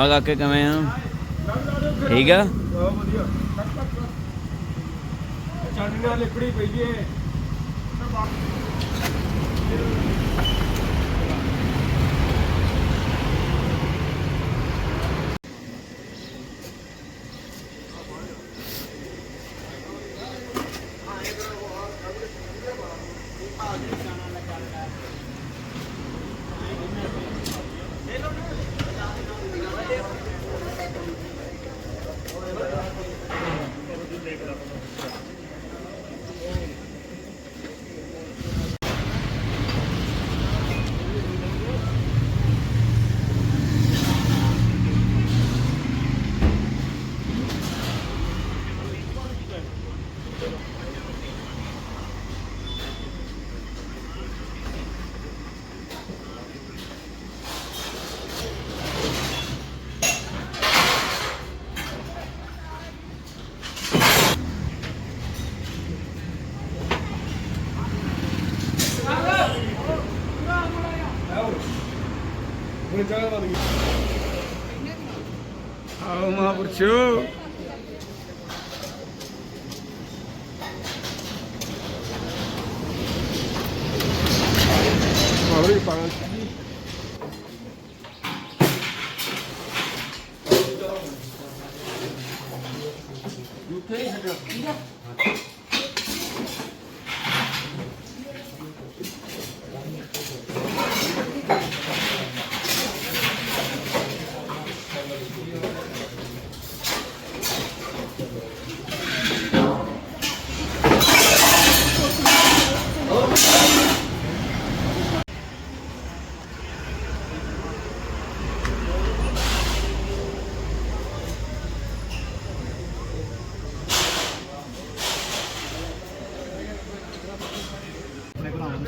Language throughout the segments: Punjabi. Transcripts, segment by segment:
ਆ ਕਾਕੇ ਕਿਵੇਂ ਆ? ਠੀਕ ਆ? ਬਹੁਤ ਵਧੀਆ ਚਾਂਦੀ ਨਾਲ ਲਿਕੜੀ ਪਈ ਏ। Chu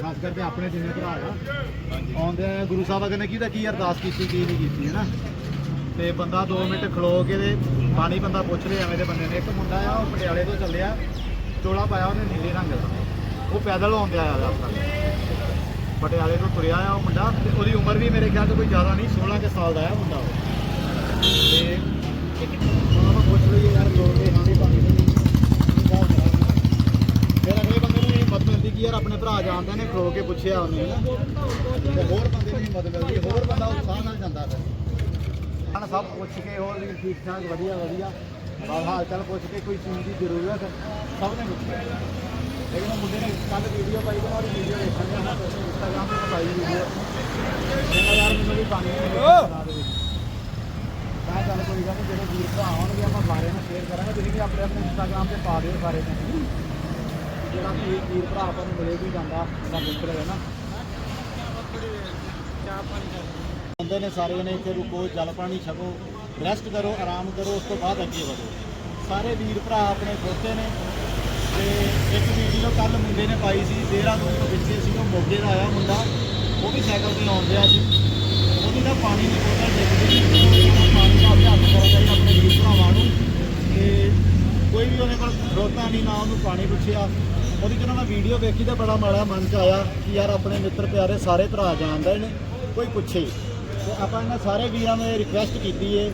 ਖਾਸ ਕਰਕੇ ਆਪਣੇ ਜਿੰਨੇ ਭਰਾ ਆ, ਆਉਂਦੇ ਆ, ਗੁਰੂ ਸਾਹਿਬ ਅਗਰ ਨੇ ਕਿਹਦਾ ਕੀ ਅਰਦਾਸ ਕੀਤੀ, ਕੀ ਨਹੀਂ ਕੀਤੀ, ਹੈ ਨਾ? ਤੇ ਬੰਦਾ 2 ਮਿੰਟ ਖਲੋ ਕੇ ਤੇ ਪਾਣੀ ਬੰਦਾ ਪੁੱਛ ਰਿਹਾ, ਐਵੇਂ ਦੇ ਬੰਦੇ ਨੇ। ਇੱਕ ਮੁੰਡਾ ਆ, ਉਹ ਪਟਿਆਲੇ ਤੋਂ ਚੱਲਿਆ ਚੋਲਾ ਪਾਇਆ ਉਹਨੇ ਨੀਲੇ ਰੰਗ ਦਾ। ਉਹ ਪੈਦਲ ਆਉਂਦੇ ਆਇਆ ਆਪਣਾ। ਪਟਿਆਲੇ ਤੋਂ ਤੁਰਿਆ ਆ ਉਹ ਮੁੰਡਾ, ਤੇ ਉਹਦੀ ਉਮਰ ਵੀ ਮੇਰੇ ਖਿਆਲ ਤੋਂ ਕੋਈ ਜ਼ਿਆਦਾ ਨਹੀਂ 16 ਕੇ ਸਾਲ ਦਾ ਆ ਮੁੰਡਾ ਉਹ। ਤੇ ਉਹਨਾਂ ਨੂੰ ਪੁੱਛ ਲਈ ਯਾਰ ਜੋੜ ਕੇ ਹਾਂ ਵੀ ਪਾਣੀ ਦੇ ਫਿਰ ਅਗਲੇ ਬੰਦੇ ਨੂੰ ਇਹ ਹਿੰਮਤ ਮਿਲਦੀ ਕਿ ਯਾਰ ਆਪਣੇ ਭਰਾ ਜਾਣਦੇ ਨੇ ਖਲੋ ਕੇ ਪੁੱਛਿਆ ਉਹਨੇ। ਨਾ ਤੇ ਹੋਰ ਬੰਦੇ ਨੂੰ ਹਿੰਮਤ ਮਿਲਦੀ ਹੋਰ ਬੰਦਾ ਉਤਸ਼ਾਹ ਨਾਲ ਜਾਂਦਾ ਫਿਰ। ਹਣ ਸਭ ਪੁੱਛ ਕੇ ਹੋਰ ਵੀ ਠੀਕ ਠਾਕ ਵਧੀਆ ਵਧੀਆ। ਹਾਲ ਹਾਲ ਚਾਲ ਪੁੱਛ ਕੇ ਕੋਈ ਚੀਜ਼ ਦੀ ਜ਼ਰੂਰਤ ਸਭ ਨੇ ਪੁੱਛਿਆ ਲੇਕਿਨ ਮੁੰਡੇ ਨੇ ਕੱਲ ਵੀਡੀਓ ਪਾਈ ਤੇ ਉਹਦੀ ਵੀਡੀਓ ਦੇਖਣ ਗਿਆ ਨਾ ਇੰਸਟਾਗ੍ਰਾਮ ਤੇ ਪਾਈ ਵੀਡੀਓ ਕਹਿੰਦਾ ਯਾਰ ਮੈਨੂੰ ਵੀ ਪਾਣੀ ਦੇ ਮੈਂ ਚੱਲ ਕੋਈ ਗੱਲ ਨਹੀਂ ਜਦੋਂ ਵੀਰ ਭਰਾ ਆਉਣਗੇ ਆਪਾਂ ਸਾਰੇ ਨਾਲ ਸ਼ੇਅਰ ਕਰਾਂਗੇ। ਤੁਸੀਂ ਵੀ ਆਪਣੇ ਆਪਣੇ ਇੰਸਟਾਗ੍ਰਾਮ ਤੇ ਪਾ ਦਿਓ ਸਾਰੇ ਨੇ ਜਿਹੜਾ ਵੀ ਵੀਰ ਭਰਾ ਆਪਾਂ ਨੂੰ ਮਿਲੇ ਵੀ ਜਾਂਦਾ ਤਾਂ ਪੁੱਛ ਰਹੇ ਨਾ। ਬੰਦੇ ਨੇ ਸਾਰੇ ਜਣੇ ਇੱਥੇ ਰੁਕੋ, ਜਲ ਪਾਣੀ ਛਕੋ ਰੈਸਟ ਕਰੋ, ਆਰਾਮ ਕਰੋ, ਉਸ ਤੋਂ ਬਾਅਦ ਅੱਗੇ ਵਧੋ। ਸਾਰੇ ਵੀਰ ਭਰਾ ਆਪਣੇ ਖੋਤੇ ਨੇ। ਤੇ ਇੱਕ ਵੀਡੀਓ ਕੱਲ ਮੁੰਡੇ ਨੇ ਪਾਈ ਸੀ, ਦੇਹਰਾਦੂਨ ਤੋਂ ਪਿੱਛੇ ਸੀ, ਉਹ ਮੋਗੇ ਦਾ ਆਇਆ ਮੁੰਡਾ। ਉਹ ਵੀ ਸਾਈਕਲ ਤੇ ਆਉਣ ਰਿਹਾ ਸੀ। ਉਹਦੀ ਤਾਂ ਪਾਣੀ ਦੀ ਬੋਤਲ ਡਿੱਗਦੀ ਪਾਣੀ ਦਾ ਅਭਿਆਸ ਕਰਨਾ ਚਾਹੀਦਾ ਆਪਣੇ ਵੀਰ ਭਰਾਵਾਂ ਨੂੰ। ਤੇ ਕੋਈ ਵੀ ਉਹਨੇ ਕੋਲ ਖੜੋਤਾ ਨਹੀਂ, ਨਾ ਉਹਨੂੰ ਪਾਣੀ ਪੁੱਛਿਆ। ਉਹਦੀ ਜਦੋਂ ਮੈਂ ਵੀਡੀਓ ਵੇਖੀ ਤਾਂ ਬੜਾ ਮਾੜਾ ਮਨ ਚ ਆਇਆ ਕਿ ਯਾਰ ਆਪਣੇ ਮਿੱਤਰ ਪਿਆਰੇ ਸਾਰੇ ਭਰਾ ਜਾਣਦੇ ਨੇ, ਕੋਈ ਪੁੱਛੇ ਤੇ ਆਪਾਂ ਇਹਨਾਂ ਸਾਰੇ ਵੀਰਾਂ ਨੂੰ ਇਹ ਰਿਕੁਐਸਟ ਕੀਤੀ ਏ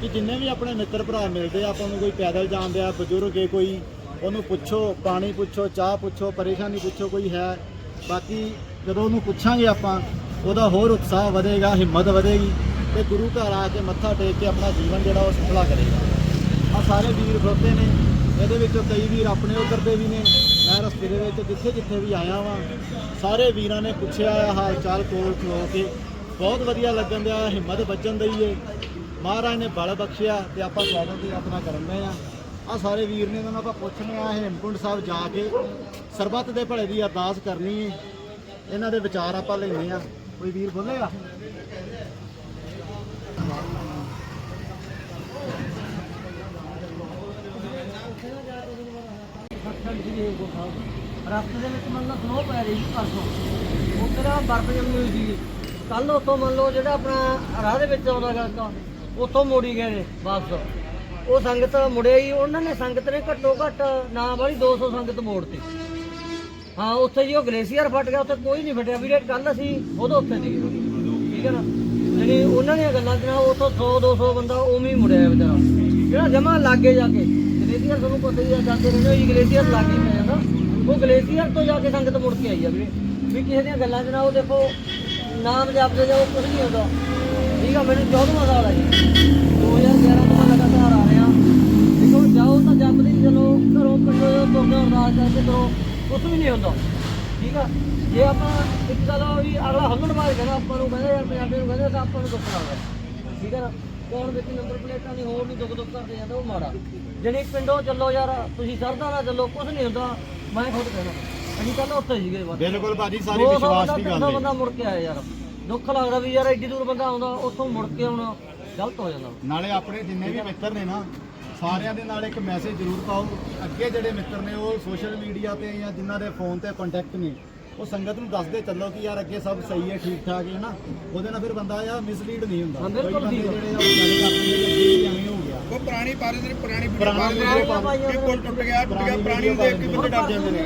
ਕਿ ਜਿੰਨੇ ਵੀ ਆਪਣੇ ਮਿੱਤਰ ਭਰਾ ਮਿਲਦੇ ਆ, ਆਪਾਂ ਨੂੰ ਕੋਈ ਪੈਦਲ ਜਾਂਦੇ ਆ, ਬਜ਼ੁਰਗ ਹੈ ਕੋਈ, ਉਹਨੂੰ ਪੁੱਛੋ, ਪਾਣੀ ਪੁੱਛੋ, ਚਾਹ ਪੁੱਛੋ, ਪਰੇਸ਼ਾਨੀ ਪੁੱਛੋ, ਕੋਈ ਹੈ। ਬਾਕੀ ਜਦੋਂ ਉਹਨੂੰ ਪੁੱਛਾਂਗੇ ਆਪਾਂ, ਉਹਦਾ ਹੋਰ ਉਤਸ਼ਾਹ ਵਧੇਗਾ, ਹਿੰਮਤ ਵਧੇਗੀ ਤੇ ਗੁਰੂ ਘਰ ਆ ਕੇ ਮੱਥਾ ਟੇਕ ਕੇ ਆਪਣਾ ਜੀਵਨ ਜਿਹੜਾ ਉਹ ਸਫਲਾ ਕਰੇਗਾ। ਆ ਸਾਰੇ ਵੀਰ ਖਲੋਤੇ ਨੇ, ਇਹਦੇ ਵਿੱਚੋਂ ਕਈ ਵੀਰ ਆਪਣੇ ਉਧਰ ਦੇ ਵੀ ਨੇ। ਮੈਂ ਰਸਤੇ ਦੇ ਵਿੱਚ ਜਿੱਥੇ ਜਿੱਥੇ ਵੀ ਆਇਆ ਵਾਂ, ਸਾਰੇ ਵੀਰਾਂ ਨੇ ਪੁੱਛਿਆ ਆ ਹਾਲ ਚਾਲ ਕੋਲ ਖਲੋ ਕੇ। ਬਹੁਤ ਵਧੀਆ ਲੱਗਣ ਦਿਆ, ਹਿੰਮਤ ਵੱਜਣ ਦਈ ਏ। ਮਹਾਰਾਜ ਨੇ ਬਲ ਬਖਸ਼ਿਆ ਤੇ ਆਪਾਂ ਸਵਾਗਤ ਦੀ ਆਪਣਾ ਕਰਨ ਦੇ ਆ। ਆ ਸਾਰੇ ਵੀਰ ਨੇ ਇਹਨਾਂ ਨੂੰ ਆਪਾਂ ਪੁੱਛਣੇ ਆ ਹੇਮਕੁੰਡ ਸਾਹਿਬ ਜਾ ਕੇ ਸਰਬੱਤ ਦੇ ਭਲੇ ਦੀ ਅਰਦਾਸ ਕਰਨੀ ਏ। ਇਹਨਾਂ ਦੇ ਵਿਚਾਰ ਆਪਾਂ ਲੈਣੇ ਆ। ਕੋਈ ਵੀਰ ਬੋਲੇਗਾ? ਰਸਤੇ ਦੇ ਵਿੱਚ ਮੰਨ ਲਓ ਸਨੋ ਪੈ ਰਹੀ ਸੀ ਪਰਸੋਂ। ਉੱਥੇ ਬਰਫ਼ ਜੰਮੀ ਹੋਈ ਸੀ ਕੱਲ ਉੱਥੋਂ ਮੰਨ ਲਓ ਜਿਹੜਾ ਆਪਣਾ ਰਾਹ ਦੇ ਵਿੱਚ ਆਉਂਦਾ ਗਾ ਉੱਥੋਂ ਮੋੜੀ ਗਏ ਨੇ ਵਾਪਸ। ਉਹ ਸੰਗਤ ਮੁੜਿਆ ਹੀ ਉਹਨਾਂ ਨੇ ਸੰਗਤ ਨੇ ਘੱਟੋ ਘੱਟ ਨਾ ਵਾਲੀ 200 ਸੰਗਤ ਮੋੜਤੀ। ਹਾਂ, ਉੱਥੇ ਜੀ ਉਹ ਗਲੇਸ਼ੀਅਰ ਫਟ ਗਿਆ, ਉੱਥੇ ਕੋਈ ਨਹੀਂ ਫਟਿਆ। ਵੀਰੇ ਕੱਲ ਅਸੀਂ ਉਦੋਂ ਉੱਥੇ ਸੀ ਠੀਕ ਹੈ ਨਾ? ਜਿਹੜੀ ਉਹਨਾਂ ਦੀਆਂ ਗੱਲਾਂ ਤੇ ਨਾ, ਉਥੋਂ 100 200 ਬੰਦਾ ਉਵੇਂ ਹੀ ਮੁੜਿਆ ਵਿਚਾਰਾ। ਜਿਹੜਾ ਜਮਾ ਲਾਗੇ ਜਾ ਕੇ। ਗਲੇਸ਼ੀਅਰ ਤੁਹਾਨੂੰ ਪਤਾ ਹੀ ਆ, ਜਾਂਦੇ ਰਹਿੰਦੇ ਹੋ ਜੀ ਗਲੇਸ਼ੀਅਰ ਲਾਗੇ ਪੈ ਜਾਂਦਾ ਉਹ ਗਲੇਸ਼ੀਅਰ ਤੋਂ ਜਾ ਕੇ ਸੰਗਤ ਮੁੜ ਕੇ ਆਈ ਆ ਵੀਰੇ। ਵੀ ਕਿਸੇ ਦੀਆਂ ਗੱਲਾਂ 'ਚ ਨਾ ਉਹ ਦੇਖੋ, ਨਾਮ ਜਪਦੇ ਜਾਓ ਕੁਝ ਨਹੀਂ ਹੁੰਦਾ। ਠੀਕ ਆ, ਮੈਨੂੰ 14ਵਾਂ ਸਾਲ ਆ ਜੀ। 2011 ਤੋਂ ਲਗਾਤਾਰ ਆ ਰਿਹਾ। ਦੇਖੋ, ਜਾਓ ਤਾਂ ਜਪਦੇ ਹੀ ਚਲੋ, ਘਰੋਂ ਪਿੰਡੋਂ ਜਦੋਂ ਤੁਰਦੇ ਅਰਦਾਸ ਕਰਕੇ ਕਰੋ ਕੁਝ ਵੀ ਨਹੀਂ ਹੁੰਦਾ। ਠੀਕ ਆ, ਜੇ ਆਪਾਂ ਇੱਕ ਗੱਲ ਵੀ ਅਗਲਾ ਹੰਗਣ ਮਾਰ ਕਹਿੰਦਾ ਆਪਾਂ ਨੂੰ ਕਹਿੰਦਾ ਯਾਰ ਪੰਜਾਬੀ ਨੂੰ ਕਹਿੰਦਾ ਤਾਂ ਆਪਾਂ ਨੂੰ ਦੱਸਣਾ ਹੋਗਾ ਠੀਕ ਆ ਨਾ? ਕੌਣ ਵਿੱਚ ਨੰਬਰ ਪਲੇਟਾਂ ਨਹੀਂ ਹੋਰ ਨਹੀਂ ਦੁੱਖ ਦੁੱਖ ਕਰਦੇ ਜਾਂਦਾ ਉਹ ਮਾੜਾ। ਜਿਹੜੀ ਪਿੰਡੋਂ ਚੱਲੋ ਯਾਰ ਤੁਸੀਂ ਸਰਦਾ ਨਾ ਚੱਲੋ ਕੁਝ ਨਹੀਂ ਹੁੰਦਾ ਮੈਂ ਖੁਦ ਕਹਿਣਾ। ਅਸੀਂ ਕੱਲ ਉੱਥੇ ਸੀਗੇ ਬਸ। ਬਿਲਕੁਲ ਭਾਜੀ ਸਾਰੀ ਵਿਸ਼ਵਾਸ ਦੀ ਗੱਲ ਹੈ। ਬੰਦਾ ਮੁੜ ਕੇ ਆਇਆ ਯਾਰ। ਦੁੱਖ ਲੱਗਦਾ ਵੀ ਯਾਰ ਐਡੀ ਦੂਰ ਬੰਦਾ ਆਉਂਦਾ ਉੱਥੋਂ ਮੁੜ ਕੇ ਆਉਣਾ ਗਲਤ ਹੋ ਜਾਂਦਾ। ਨਾਲੇ ਆਪਣੇ ਜਿੰਨੇ ਵੀ ਮਿੱਤਰ ਨੇ ਨਾ ਸਾਰਿਆਂ ਦੇ ਨਾਲ ਇੱਕ ਮੈਸੇਜ ਜ਼ਰੂਰ ਪਾਓ। ਅੱਗੇ ਜਿਹੜੇ ਮਿੱਤਰ ਨੇ ਉਹ ਸੋਸ਼ਲ ਮੀਡੀਆ ਤੇ ਜਾਂ ਜਿਨ੍ਹਾਂ ਦੇ ਫੋਨ ਤੇ ਕੰਟੈਕਟ ਨੇ ਉਹ ਸੰਗਤ ਨੂੰ ਦੱਸਦੇ ਚੱਲੋ ਕਿ ਯਾਰ ਅੱਗੇ ਸਭ ਸਹੀ ਹੈ ਠੀਕ ਠਾਕ ਹੈ ਨਾ। ਉਹਦੇ ਨਾਲ ਫਿਰ ਬੰਦਾ ਆ ਮਿਸਲੀਡ ਨਹੀਂ ਹੁੰਦਾ। ਬਿਲਕੁਲ ਠੀਕ ਉਹ ਗੱਲ ਕਰਦੇ ਨੇ ਕਿ ਅੱਗੇ ਵੀ ਐਵੇਂ ਹੋ ਗਿਆ। ਉਹ ਪੁਰਾਣੀ ਪਾਰੇ ਦੇ ਪੁਰਾਣੀ ਪੁਰਾਣੀ ਵੀਡੀਓ ਪਾ- ਇਹ ਕੋਲ ਟੁੱਟ ਗਿਆ ਟੁੱਟ ਗਿਆ ਪੁਰਾਣੀ ਨੂੰ ਦੇਖ ਕੇ ਬੰਦੇ ਡਰ ਜਾਂਦੇ ਨੇ।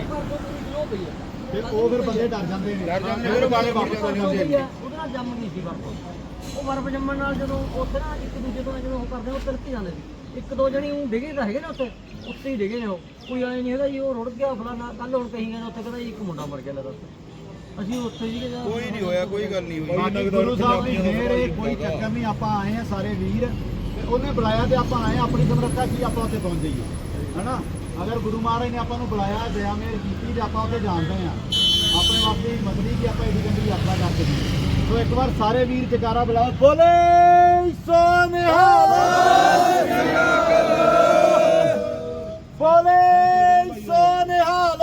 ਫਿਰ ਉਹ ਫਿਰ ਬੰਦੇ ਡਰ ਜਾਂਦੇ ਨੇ। ਡਰ ਜਾਂਦੇ ਨੇ, ਫਿਰ ਵਾਲੇ ਵਾਪਸ ਵਾਪਸ ਆ ਆ ਜਾਂਦੇ ਨੇ। ਉਹਦੇ ਨਾਲ ਜੰਮ ਨਹੀਂ ਸੀ ਬਰਫ ਉਹ ਬਰਫ ਜੰਮਣ ਨਾਲ ਜਦੋਂ ਉੱਥੇ ਨਾ ਇੱਕ ਦੂਜੇ ਤੋਂ ਜਦੋਂ ਉਹ ਕਰਦੇ ਉਹ ਤਿਲਕ ਜਾਂਦੇ ਸੀ ਇੱਕ ਦੋ ਜਣੀ ਉਹ ਡਿਗੇ ਤਾਂ ਹੈਗੇ ਨਾ ਉੱਥੇ ਉੱਥੇ ਹੀ ਡਿਗੇ ਨੇ ਉਹ। ਕੋਈ ਐ ਨਹੀਂ ਹੈਗਾ ਜੀ ਉਹ ਰੁੜ ਗਿਆ ਫਲਾਣਾ ਕੱਲ ਹੁਣ ਕਹੀ ਗਏ ਨੇ ਉੱਥੇ ਕਹਿੰਦਾ ਜੀ ਇੱਕ ਮੁੰਡਾ ਮਰ ਗਿਆ ਲੈ ਦੱਸ ਅਸੀਂ ਉੱਥੇ ਜੀ ਕੋਈ ਨਹੀਂ ਹੋਇਆ ਕੋਈ ਗੱਲ ਨਹੀਂ ਹੋਈ। ਬਾਕੀ ਗੁਰੂ ਸਾਹਿਬ ਦੀ ਮਿਹਰ ਹੈ ਕੋਈ ਚੱਕਰ ਨਹੀਂ ਆਪਾਂ ਆਏ ਆ ਸਾਰੇ ਵੀਰ। ਤੇ ਉਹਨੇ ਬੁਲਾਇਆ ਤੇ ਆਪਾਂ ਆਏ ਆਪਣੀ ਸਮਰੱਥਾ ਕੀ ਆਪਾਂ ਉੱਥੇ ਪਹੁੰਚ ਜਾਈਏ। ਹਨਾ? ਅਗਰ ਗੁਰੂ ਮਹਾਰਾਜ ਨੇ ਆਪਾਂ ਨੂੰ ਬੁਲਾਇਆ ਦਇਆ ਮਿਹਰ ਕੀਤੀ ਤੇ ਆਪਾਂ ਉੱਥੇ ਜਾਣਦੇ ਆ ਆਪਣੇ ਵਾਸਤੇ ਮਤਲਬ ਕਿ ਆਪਾਂ ਇਹਦੀ ਗੰਦੀ ਯਾਤਰਾ ਕਰ ਸਕੀਏ ਸੋ ਇੱਕ ਵਾਰ ਸਾਰੇ ਵੀਰ ਜਕਾਰਾ ਬੁਲਾਓ। ਬੋਲੇ ਸੋ ਨਿਹਾਲ ਬੋਲੇ ਸੋ ਨਿਹਾਲ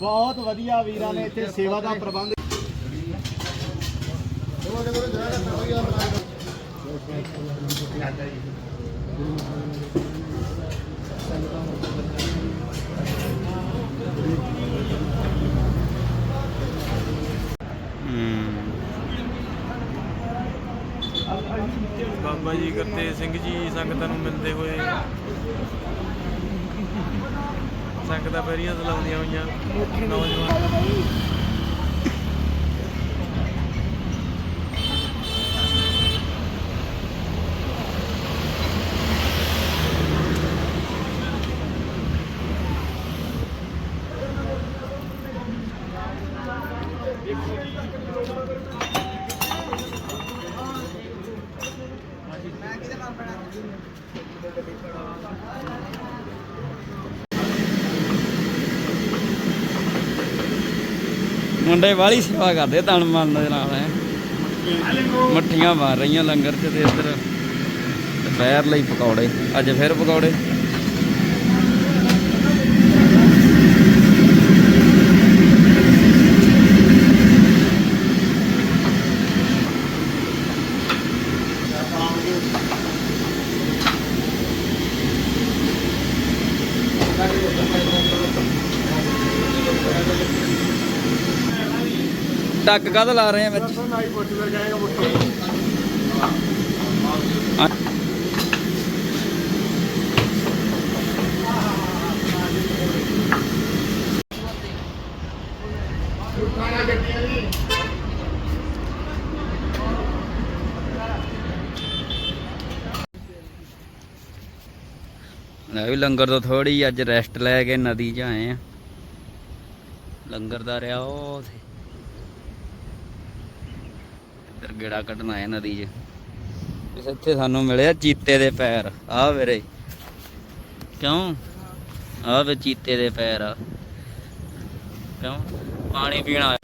ਬਹੁਤ ਵਧੀਆ ਵੀਰਾਂ ਨੇ ਇੱਥੇ ਸੇਵਾ ਦਾ ਪ੍ਰਬੰਧ ਬਾਬਾ ਜੀ ਗੁਰਤੇਜ ਸਿੰਘ ਜੀ ਸੰਗਤਾਂ ਨੂੰ ਮਿਲਦੇ ਹੋਏ। ਸੰਗਤਾਂ ਪੈਰੀਆਂ ਚਲਾਉਂਦੀਆਂ ਹੋਈਆਂ। ਨੌਜਵਾਨ। ਮੁੰਡੇ ਵਾਲੀ ਸੇਵਾ ਕਰਦੇ ਤਨ ਮਨ ਦੇ ਨਾਲ, ਹੈ। ਮੱਠੀਆਂ ਮਾਰ ਰਹੀਆਂ ਲੰਗਰ ਚ ਤੇ ਇੱਧਰ ਦੁਪਹਿਰ ਲਈ ਪਕੌੜੇ, ਅੱਜ ਫਿਰ ਪਕੌੜੇ। ਟੱਕ ਕਦ ਲਾ ਰਹੇ ਆ ਵਿੱਚ? ਲੈ ਵੀ ਲੰਗਰ ਤੋਂ ਥੋੜੀ ਅੱਜ ਰੈਸਟ ਲੈ ਕੇ ਨਦੀ 'ਚ ਆਏ ਆ। ਲੰਗਰ ਦਾ ਰਿਹਾ ਉਹ ਇੱਧਰ ਗੇੜਾ ਕੱਢਣ ਆਏ ਨਦੀ 'ਚ। ਇਸ ਇੱਥੇ ਸਾਨੂੰ ਮਿਲਿਆ ਚੀਤੇ ਦੇ ਪੈਰ। ਆ ਵੀਰੇ। ਕਿਉਂ? ਆ ਵੇ ਚੀਤੇ ਦੇ ਪੈਰ ਆ। ਕਿਉਂ? ਪਾਣੀ ਪੀਣਾ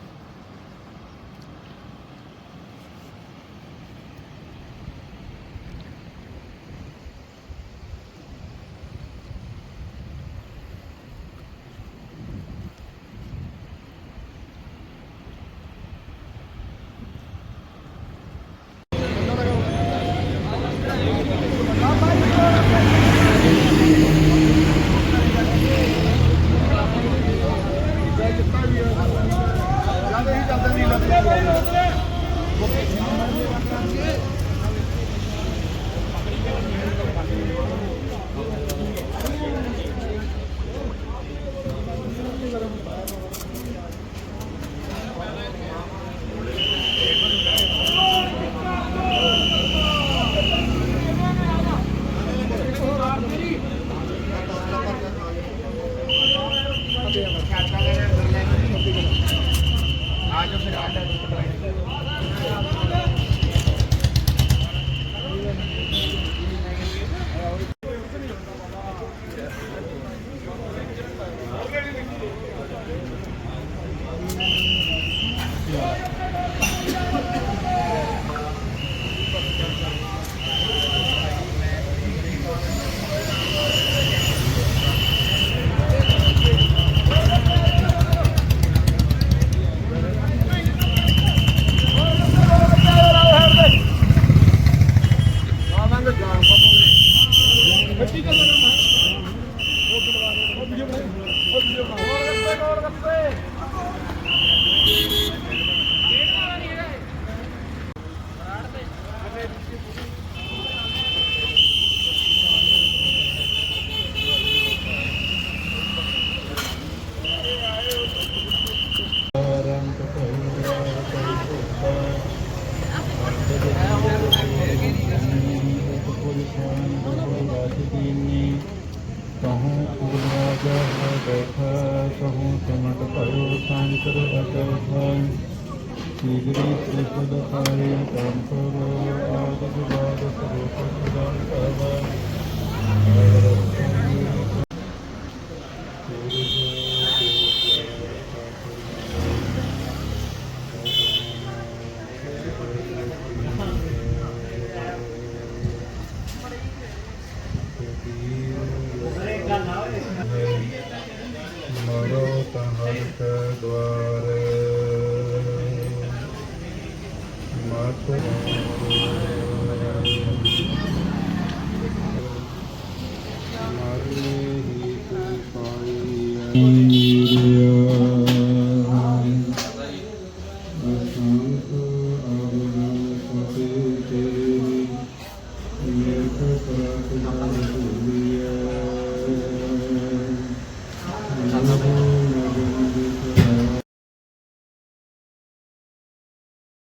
Thank you. Thank you. ਤੀਗਰੀ ਤ੍ਰਿਪਦ ਪਾਰੇ ਕਾਮ ਕਰੋ ਆਦਿ ਜਵਾਦ ਸਰੂਪ ਸਦਾਨ ਕਰਵਾ